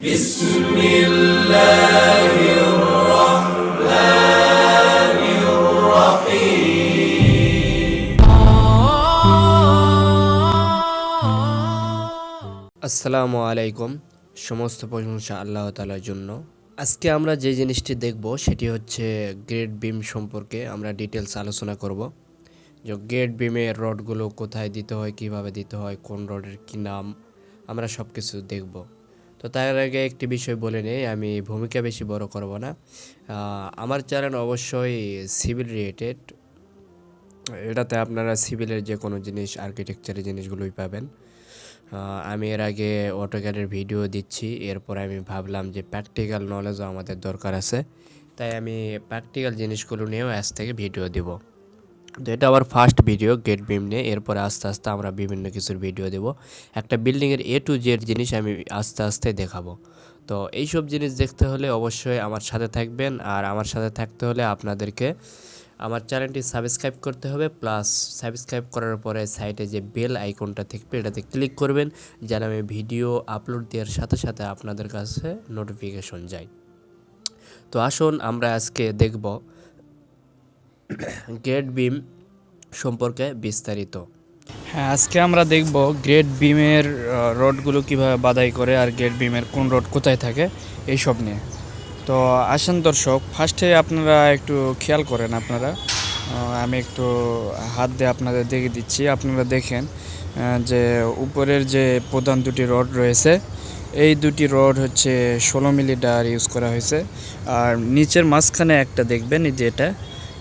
بسم الله الرحمن الرحيم আসসালামু আলাইকুম সমস্ত প্রশংসা আল্লাহ তালার জন্য আজকে আমরা যে জিনিসটি দেখব সেটি হচ্ছে গ্রেড বিম সম্পর্কে আমরা ডিটেলস আলোচনা করব যে গ্রেড বিমের রডগুলো কোথায় দিতে হয় কিভাবে দিতে হয় কোন রডের কী নাম আমরা সব কিছু দেখব তো তার আগে একটি বিষয় বলে নেই, আমি ভূমিকা বেশি বড় করব না। আমার চ্যানেল অবশ্যই সিভিল রিলেটেড। এটাতে আপনারা সিভিলের যে কোনো জিনিস, আর্কিটেকচারের জিনিসগুলোই পাবেন। আমি এর আগে অটোক্যাডের ভিডিও দিচ্ছি, এরপর আমি ভাবলাম যে প্র্যাকটিক্যাল নলেজও আমাদের দরকার আছে। তাই আমি প্র্যাকটিক্যাল জিনিসগুলো নিয়েও আজ থেকে ভিডিও দিব। তো এটা আমার ফার্স্ট ভিডিও গেট বিম নিয়ে। এরপরে আস্তে আস্তে আমরা বিভিন্ন কিছুর ভিডিও দেব। একটা বিল্ডিংয়ের এ টু জেড জিনিস আমি আস্তে আস্তে দেখাবো। তো এইসব জিনিস দেখতে হলে অবশ্যই আমার সাথে থাকবেন। আর আমার সাথে থাকতে হলে আপনাদেরকে আমার চ্যানেলটি সাবস্ক্রাইব করতে হবে। প্লাস সাবস্ক্রাইব করার পরে সাইটে যে বেল আইকনটা থাকবে, এটাতে ক্লিক করবেন। যেন আমি ভিডিও আপলোড দেওয়ার সাথে সাথে আপনাদের কাছে নোটিফিকেশন যায়। তো আসুন, আমরা আজকে দেখব গ্রেড বিম সম্পর্কে বিস্তারিত। হ্যাঁ আজকে আমরা দেখব গ্রেট বিমের রডগুলো কীভাবে বাদাই করে আর গ্রেট বিমের কোন রড কোথায় থাকে এইসব নিয়ে। তো আসেন দর্শক ফার্স্টে আপনারা একটু খেয়াল করেন আপনারা। আমি একটু হাত দিয়ে আপনাদের দেখে দিচ্ছি। আপনারা দেখেন যে উপরের যে প্রধান দুটি রড রয়েছে, এই দুটি রড হচ্ছে ষোলো মিলিটার ইউজ করা হয়েছে। আর নিচের মাঝখানে একটা দেখবেন যে এটা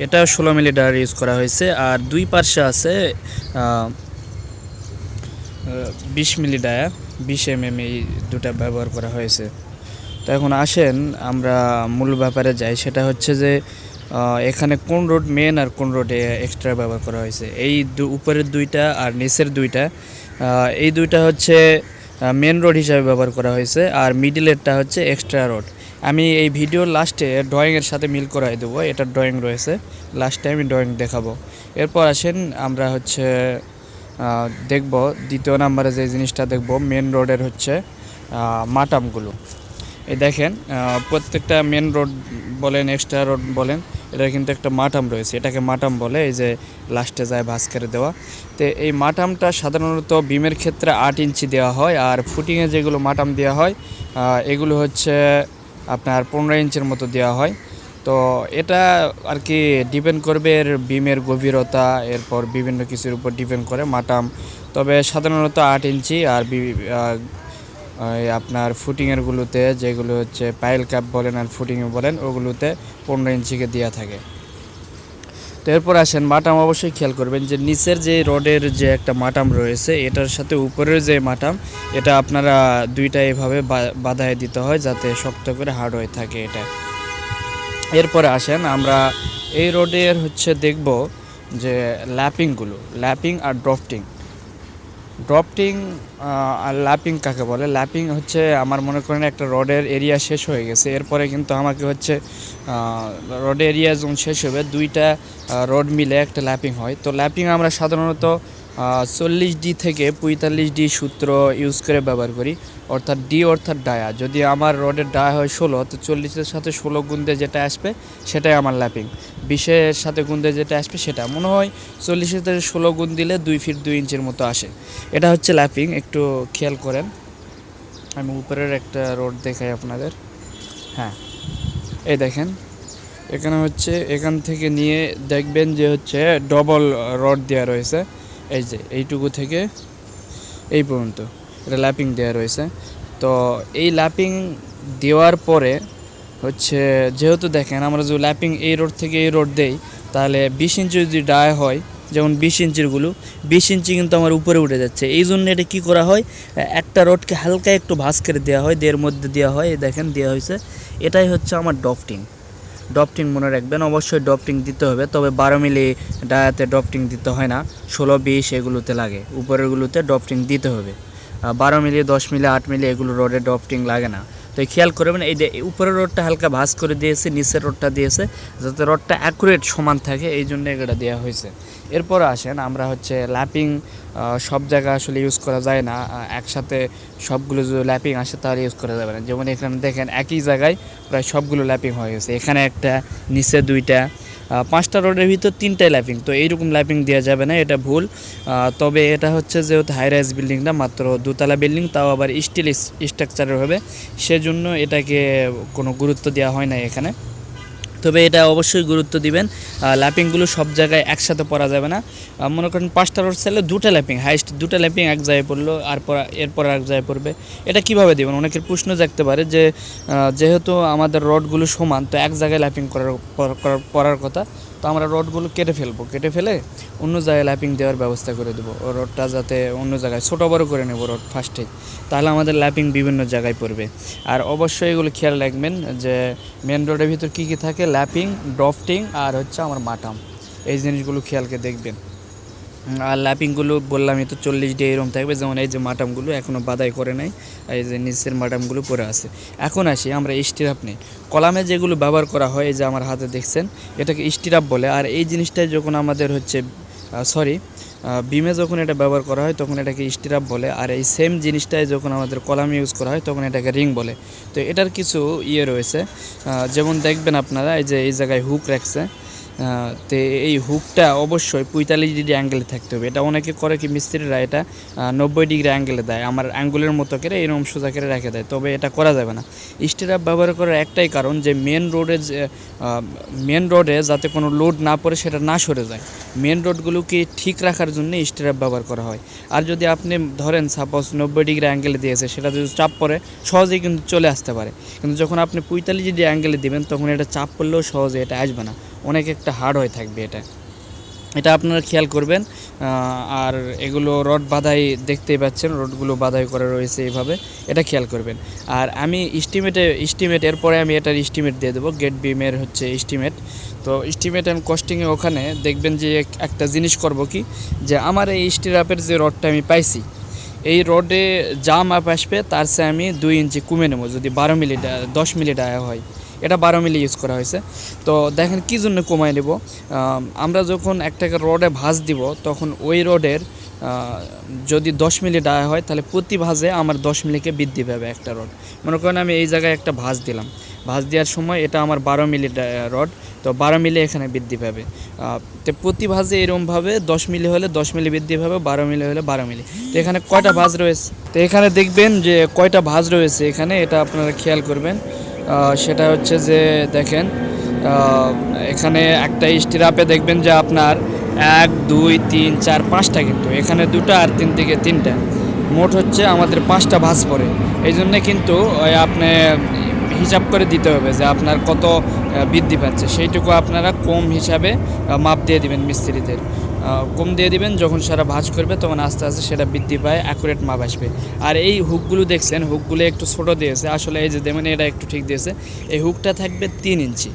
এটা ষোলো মিলি ডায়ার ইউজ করা হয়েছে। আর দুই পার্শ্বে আছে বিশ মিলি ডায়া বিশ এম এম এই দুটা ব্যবহার করা হয়েছে। তো এখন আসেন, আমরা মূল ব্যাপারে যাই। সেটা হচ্ছে যে এখানে কোন রোড মেন আর কোন রোডে এক্সট্রা ব্যবহার করা হয়েছে? এই উপরের দুইটা আর নিচের দুইটা এই দুইটা হচ্ছে মেন রোড হিসাবে ব্যবহার করা হয়েছে। আর মিডিলেরটা হচ্ছে এক্সট্রা রোড আমি এই ভিডিওর লাস্টে ড্রয়িংয়ের সাথে মিল করাই দেবো। এটা ড্রয়িং রয়েছে। লাস্টে আমি ড্রয়িং দেখাবো। এরপর আসেন আমরা হচ্ছে দেখব দ্বিতীয় নাম্বারে যে জিনিসটা দেখব মেন রোডের হচ্ছে মাটামগুলো। এই দেখেন প্রত্যেকটা মেন রোড বলেন এক্সট্রা রোড বলেন এটা কিন্তু একটা মাটাম রয়েছে। এটাকে মাটাম বলে, এই যে লাস্টে যায় ভাস করে দেওয়া। তো এই মাটামটা সাধারণত বিমের ক্ষেত্রে আট ইঞ্চি দেওয়া হয়, আর ফুটিংয়ে যেগুলো মাটাম দেওয়া হয় এগুলো হচ্ছে আপনার পনেরো ইঞ্চের মতো দেওয়া হয়। তো এটা আর কি ডিপেন্ড করবে এর বিমের গভীরতা, এরপর বিভিন্ন কিছুর উপর ডিপেন্ড করে মাটাম। তবে সাধারণত আট ইঞ্চি আর আপনার ফুটিংয়েরগুলোতে যেগুলো হচ্ছে পাইল কাপ বলেন আর ফুটিংয়ে বলেন, ওগুলোতে পনেরো ইঞ্চিকে দেওয়া থাকে। এরপর আসেন, মাটাম অবশ্যই খেয়াল করবেন যে নিচের যে রডের যে একটা মাটাম রয়েছে, এটার সাথে উপরের যে মাটাম, এটা আপনারা দুইটা এভাবে বাঁধায় দিতে হয় যাতে শক্ত করে হার্ড হয়ে থাকে এটা। এরপরে আসেন, আমরা এই রোডের হচ্ছে দেখব যে ল্যাপিংগুলো ল্যাপিং আর ড্রফটিং ড্রপটিং আর ল্যাপিং কাকে বলে? ল্যাপিং হচ্ছে আমার মনে করেন একটা রডের এরিয়া শেষ হয়ে গেছে। এরপরে কিন্তু আমাকে হচ্ছে রডের এরিয়া যখন শেষ হবে, দুইটা রড মিলে একটা ল্যাপিং হয়। তো ল্যাপিং আমরা সাধারণত চল্লিশ ডি থেকে পঁয়তাল্লিশ ডি সূত্র ইউজ করে ব্যবহার করি, অর্থাৎ ডি অর্থাৎ ডায়া। যদি আমার রডের ডায়া হয় ষোলো, তো চল্লিশের সাথে ষোলো গুন্দে যেটা আসবে, সেটাই আমার ল্যাপিং। বিশের সাথে গুন্দে যেটা আসবে, সেটা। মনে হয় চল্লিশের থেকে ষোলো গুণ দিলে দুই ফিট দুই ইঞ্চের মতো আসে। এটা হচ্ছে ল্যাপিং, একটু খেয়াল করেন। আমি উপরের একটা রড দেখাই আপনাদের। হ্যাঁ এই দেখেন। এখানে হচ্ছে, এখান থেকে নিয়ে দেখবেন যে হচ্ছে ডবল রড দেওয়া রয়েছে। এই যে, এইটুকু থেকে এই পর্যন্ত। এটা ল্যাপিং দেওয়া রয়েছে। তো এই ল্যাপিং দেওয়ার পরে হচ্ছে, যেহেতু দেখেন আমরা যদি ল্যাপিং এই রোড থেকে এই রোড দেই, তাহলে বিশ ইঞ্চি যদি ডায় হয়, যেমন বিশ ইঞ্চিরগুলো বিশ ইঞ্চি কিন্তু আমার উপরে উঠে যাচ্ছে। এই জন্য এটা কী করা হয়? একটা রোডকে হালকা একটু ভাঁজ করে দেওয়া হয় দের মধ্যে দেওয়া হয় দেখেন দেওয়া হয়েছে। এটাই হচ্ছে আমার ডফটিং। ডপটিং মনে রাখবেন। অবশ্যই ডপটিং দিতে হবে, তবে বারো মিলি ডায়াতে ডপটিং দিতে হয় না। ষোলো, বিশ এগুলোতে লাগে, উপরেরগুলোতে ডপটিং দিতে হবে। বারো মিলি, দশ মিলি, আট মিলি এগুলো রোডে ডপটিং লাগে না। তো খেয়াল করবেন এই যে উপরের রোডটা হালকা ভাঁজ করে দিয়েছে, নিচের রোডটা দিয়েছে, যাতে রোডটা অ্যাকুরেট সমান থাকে, এই জন্য এটা দেওয়া হয়েছে। এরপর আসেন, আমরা হচ্ছে ল্যাপিং সব জায়গা আসলে ইউজ করা যায় না একসাথে সবগুলো যদি ল্যাপিং আসে তাহলে ইউজ করা যাবে না। যেমন এখানে দেখেন, একই জায়গায় প্রায় সবগুলো ল্যাপিং হয়ে গেছে। এখানে একটা, নিচে দুইটা পাঁচটা রোডের ভিতর তিনটাই লাইপিং তো এইরকম লাইপিং দেওয়া যাবে না, এটা ভুল। তবে এটা হচ্ছে যেহেতু হাই রাইজ বিল্ডিংটা মাত্র দুতলা বিল্ডিং তাও আবার স্টিল স্ট্রাকচারের হবে। সেজন্য এটাকে কোনো গুরুত্ব দেওয়া হয় না এখানে। তবে এটা অবশ্যই গুরুত্ব দিবেন। ল্যাপিংগুলো সব জায়গায় একসাথে পরা যাবে না। মনে করেন পাঁচটা রোড সেলে দুটা ল্যাপিং হাইস্ট দুটা ল্যাপিং এক জায়গায় পড়ল, আর পর এরপর এক জায়গায় পড়বে। এটা কীভাবে দেবেন? অনেকের প্রশ্ন দেখতে পারে যে যেহেতু আমাদের রডগুলো সমান, তো এক জায়গায় ল্যাপিং করার করার- কথা। তো আমরা রডগুলো কেটে ফেলব, কেটে ফেলে অন্য জায়গায় ল্যাপিং দেওয়ার ব্যবস্থা করে দেবো। রডটা যাতে অন্য জায়গায়, ছোটো বড়ো করে নেব রড ফার্স্টে তাহলে আমাদের ল্যাপিং বিভিন্ন জায়গায় পড়বে। আর অবশ্যই এগুলো খেয়াল রাখবেন যে মেন রোডের ভিতর কী কী থাকে? ল্যাপিং, ড্রফটিং আর হচ্ছে আমার মাটাম। এই জিনিসগুলো খেয়ালকে দেখবেন। আর ল্যাপিংগুলো বললামই তো চল্লিশ ডে এরম থাকবে। যেমন এই যে মাটামগুলো এখনও বাদাই করে নাই এই যে নিচের মাটামগুলো পরে আছে। এখন আসি আমরা স্টিরাপ নেই। কলামে যেগুলো ব্যবহার করা হয়, এই যে আমার হাতে দেখছেন, এটাকে স্টিরাপ বলে। আর এই জিনিসটাই যখন আমাদের হচ্ছে সরি বিমে যখন এটা ব্যবহার করা হয়, তখন এটাকে স্টিরাপ বলে। আর এই সেম জিনিসটাই যখন আমাদের কলামে ইউজ করা হয়, তখন এটাকে রিং বলে। তো এটার কিছু ইয়ে রয়েছে। যেমন দেখবেন আপনারা, এই যে এই জায়গায় হুক রাখছে। তো এই হুকটা অবশ্যই পঁয়তাল্লিশ ডিগ্রি অ্যাঙ্গেলে থাকতে হবে। এটা অনেকে করে কি মিস্ত্রিরা এটা নব্বই ডিগ্রি অ্যাঙ্গেলে দেয়। আমার অ্যাঙ্গুলের মতো করে এরকম সোজা করে রেখে দেয়। তবে এটা করা যাবে না। স্টিরাপ ব্যবহার করার একটাই কারণ যে মেন রোডে মেন রোডে যাতে কোনো লোড না পড়ে সেটা না সরে যায়। মেন রোডগুলোকে ঠিক রাখার জন্য স্টিরাপ ব্যবহার করা হয়। আর যদি আপনি ধরেন সাপোজ নব্বই ডিগ্রি অ্যাঙ্গেলে দিয়েছে, সেটা যদি চাপ পড়ে, সহজেই কিন্তু চলে আসতে পারে। কিন্তু যখন আপনি পঁয়তাল্লিশ ডিগ্রি অ্যাঙ্গেলে দেবেন, তখন এটা চাপ পড়লেও সহজে এটা আসবে না। অনেক একটা হার্ড হয়ে থাকবে এটা। এটা আপনারা খেয়াল করবেন আর এগুলো রড বাধাই দেখতেই পাচ্ছেন, রডগুলো বাধাই করা রয়েছে এইভাবে এটা খেয়াল করবেন। আর আমি স্টিমেটে স্টিমেট এরপরে আমি এটার ইস্টিমেট দিয়ে দেবো গেট বিমের হচ্ছে স্টিমেট তো স্টিমেট অ্যান্ড কস্টিংয়ে ওখানে দেখবেন যে এক- একটা জিনিস করব কি, যে আমার এই স্টিরাপের যে রডটা আমি পাইছি, এই রডে যা মাপ আসবে, তার চেয়ে আমি দুই ইঞ্চি কমে নেব, যদি বারো মিলি দশ মিলি ডায়া হয়। এটা বারো মিলি ইউজ করা হয়েছে। তো দেখেন কী জন্য কমায় নেব? আমরা যখন একটাকে রডে ভাঁজ দিব, তখন ওই রডের যদি দশ মিলি ডায়া হয়, তাহলে প্রতি ভাঁজে আমার দশ মিলিকে বৃদ্ধি পাবে একটা রড। মনে করেন আমি এই জায়গায় একটা ভাঁজ দিলাম। ভাঁজ দেওয়ার সময় এটা আমার বারো মিলি রড, তো বারো মিলি এখানে বৃদ্ধি পাবে। তো প্রতি ভাঁজে এরমভাবে দশ মিলি হলে দশ মিলি বৃদ্ধি পাবে, বারো মিলি হলে বারো মিলি। তো এখানে কয়টা ভাঁজ রয়েছে? তো এখানে দেখবেন যে কয়টা ভাঁজ রয়েছে এখানে, এটা আপনারা খেয়াল করবেন। সেটা হচ্ছে যে দেখেন এখানে একটা স্টিরাপে দেখবেন যে আপনার এক, দুই, তিন, চার, পাঁচটা কিন্তু। এখানে দুটো আর তিন থেকে তিনটা। মোট হচ্ছে আমাদের পাঁচটা ভাঁজ পড়ে। এই জন্যে কিন্তু আপনি হিসাব করে দিতে হবে যে আপনার কত বৃদ্ধি পাচ্ছে। সেইটুকু আপনারা কম হিসাবে মাপ দিয়ে দিবেন মিস্ত্রিদের। কম দিয়ে দিবেন, যখন সারা ভাঁজ করবে তখন আস্তে আস্তে সেটা বৃদ্ধি পায় অ্যাকুরেট মাপ আসবে। আর এই হুকগুলো দেখছেন হুকগুলো একটু ছোট দিয়েছে, আসলে এই যে দেবেন এটা একটু ঠিক দিয়েছে। এই হুকটা থাকবে তিন ইঞ্চি,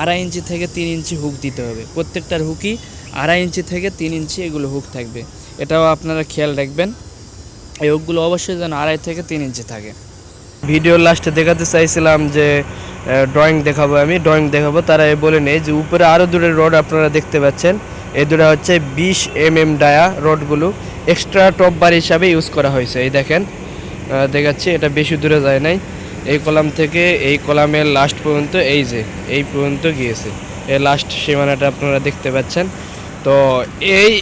আড়াই ইঞ্চি থেকে তিন ইঞ্চি হুক দিতে হবে। প্রত্যেকটার হুকই আড়াই ইঞ্চি থেকে তিন ইঞ্চি এগুলো হুক থাকবে। এটাও আপনারা খেয়াল রাখবেন, এই হুকগুলো অবশ্যই যেন আড়াই থেকে তিন ইঞ্চি থাকে। ভিডিওর লাস্টে দেখাতে চাইছিলাম যে ড্রয়িং দেখাবো আমি ড্রয়িং দেখাবো, তারা বলে নেই যে উপরে আরও দূরের রড আপনারা দেখতে পাচ্ছেন। এই দুটা হচ্ছে বিশ এম এম ডায়া রডগুলো। এক্সট্রা টপ বার হিসাবে ইউজ করা হয়েছে, এই দেখেন। দেখাচ্ছি, এটা বেশি দূরে যায় নাই। এই কলাম থেকে এই কলামের লাস্ট পর্যন্ত, এই যে, এই পর্যন্ত গিয়েছে। এই লাস্ট সীমানাটা আপনারা দেখতে পাচ্ছেন। তো এই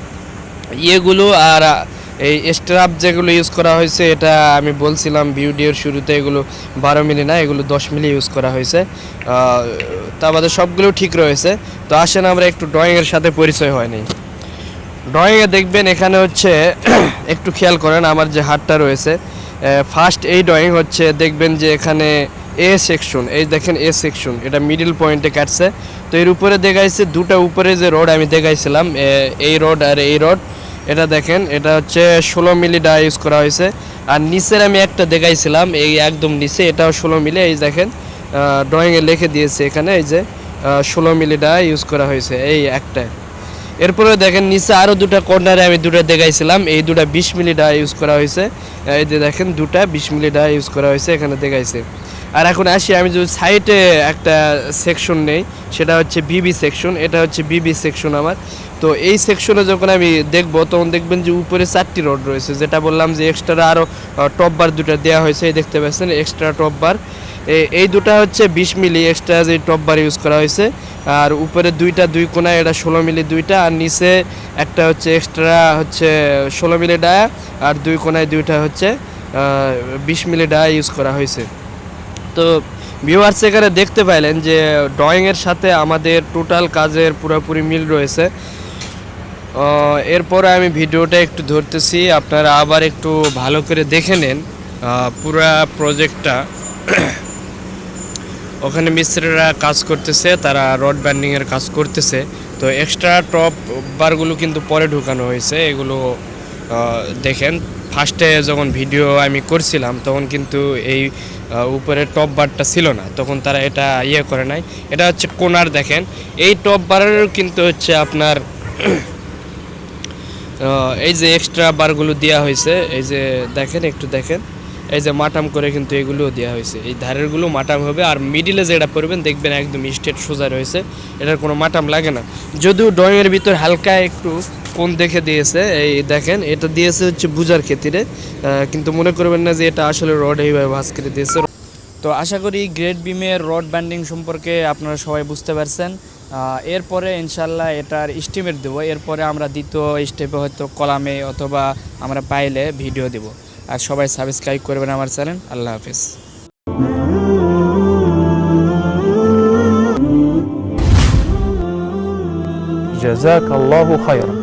ইয়েগুলো আর এই স্ট্রাপ যেগুলো ইউজ করা হয়েছে, এটা আমি বলছিলাম ভিডিওর শুরুতে, এগুলো বারো মিলি না, এগুলো দশ মিলি ইউজ করা হয়েছে। তা বাদে সবগুলো ঠিক রয়েছে। তো আসেন আমরা একটু ড্রয়িংয়ের সাথে পরিচয় হয়নি ড্রয়িংয়ে দেখবেন এখানে হচ্ছে, একটু খেয়াল করেন আমার যে হাতটা রয়েছে। ফার্স্ট এই ড্রয়িং হচ্ছে, দেখবেন যে এখানে এ সেকশন এই দেখেন এ সেকশন এটা মিডিল পয়েন্টে কাটছে। তো এর উপরে দেখাইছে, দুটো উপরে যে রোড আমি দেখাইছিলাম এই রোড আর এই রড এটা দেখেন, এটা হচ্ছে ষোলো মিলি ডা ইউজ করা হয়েছে। আর নিচের আমি একটা দেখাইছিলাম, এই একদম নিচে, এটাও ষোলো মিলি, এই দেখেন ড্রয়িংয়ে লিখে দিয়েছে এখানে, এই যে ষোলো মিলি ডা ইউজ করা হয়েছে, এই একটা এরপরে দেখেন, নিচে আরও দুটো কর্নারে আমি দুটো দেখাইছিলাম, এই দুটা বিশ মিলি ডা ইউজ করা হয়েছে। এই যে দেখেন, দুটা বিশ মিলি ডা ইউজ করা হয়েছে, এখানে দেখাইছে। আর এখন আসি, আমি যদি সাইডে একটা সেকশন নেই, সেটা হচ্ছে বিবি সেকশন এটা হচ্ছে বিবি সেকশন আমার। তো এই সেকশনে যখন আমি দেখব, তখন দেখবেন যে উপরে চারটি রড রয়েছে। যেটা বললাম যে এক্সট্রা আরও টপ বার দুটো দেওয়া হয়েছে দেখতে পাচ্ছেন এক্সট্রা টপ বার এই দুটা হচ্ছে বিশ মিলি এক্সট্রা যে টপ বার ইউজ করা হয়েছে। আর উপরে দুইটা, দুই কোনায় এটা ষোলো মিলি দুইটা, আর নিচে একটা হচ্ছে এক্সট্রা হচ্ছে ষোলো মিলি ডায়া, আর দুই কোনায় দুইটা হচ্ছে বিশ মিলি ডায়া ইউজ করা হয়েছে। তো ভিউয়ার্স এখানে দেখতে পাইলেন যে ড্রয়িংয়ের সাথে আমাদের টোটাল কাজের পুরোপুরি মিল রয়েছে। এরপরে আমি ভিডিওটা একটু ধরতেছি, আপনারা আবার একটু ভালো করে দেখে নেন পুরা প্রজেক্টটা ওখানে মিস্ত্রিরা কাজ করতেছে, তারা রড ব্যান্ডিংয়ের কাজ করতেছে। তো এক্সট্রা টপ বারগুলো কিন্তু পরে ঢুকানো হয়েছে, এগুলো দেখেন। ফার্স্টে যখন ভিডিও আমি করছিলাম, তখন কিন্তু এই উপরে টপ বারটা ছিল না, তখন তারা এটা ইয়ে করে নাই। এটা হচ্ছে কোনার, দেখেন। এই টপ বারের কিন্তু হচ্ছে আপনার এই যে এক্সট্রা বারগুলো দেওয়া হয়েছে, এই যে দেখেন, একটু দেখেন। এই যে মাটাম করে কিন্তু এগুলোও দেওয়া হয়েছে। এই ধারেরগুলো মাটাম হবে, আর মিডিলে যেটা পড়বেন দেখবেন একদম স্ট্রেট সোজা রয়েছে। এটার কোনো মাটাম লাগে না। যদিও ড্রয়িংয়ের ভিতর হালকা একটু কোন দেখে দিয়েছে, এই দেখেন, এটা দিয়েছে হচ্ছে বুজার ক্ষেত্রে। কিন্তু মনে করবেন না যে এটা আসলে রড এইভাবে ভাস করে দিয়েছে। তো আশা করি গ্রেট বিমের রড ব্যান্ডিং সম্পর্কে আপনারা সবাই বুঝতে পারছেন। এরপরে ইনশাল্লাহ এটার স্টিমেট দেবো এরপরে আমরা দ্বিতীয় স্টেপে হয়তো কলামে অথবা আমরা পাইলে ভিডিও দেব আর সবাই সাবস্ক্রাইব করবেন আমার চ্যানেল আল্লাহ হাফিজ جزاك الله خيرا